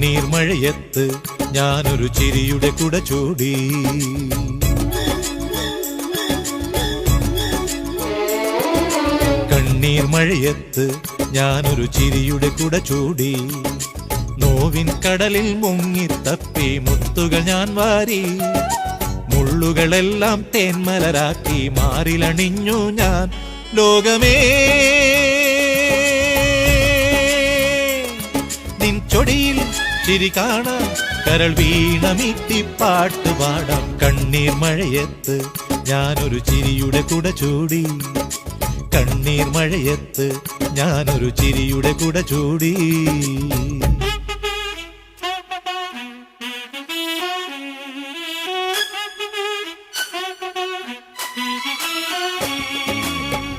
കണ്ണീർ മഴയത്ത് ഞാനൊരു ചിരിയുടെ കുട ചൂടി. കണ്ണീർ മഴയത്ത് ഞാനൊരു ചിരിയുടെ കുട ചൂടി. നോവിൻ കടലിൽ മുങ്ങി തപ്പി മുത്തുകൾ ഞാൻ വാരി. മുള്ളുകളെല്ലാം തേന്മലരാക്കി മാറിലണിഞ്ഞു ഞാൻ. ലോകമേ ചൊടിയിൽ ചിരി കാണാം. കരൾ വീണമീട്ടി പാട്ട് പാടാം. കണ്ണീർ മഴയത്ത് ഞാനൊരു ചിരിയുടെ കുട ചൂടി. കണ്ണീർ മഴയത്ത് ഞാനൊരു ചിരിയുടെ കുട ചൂടി.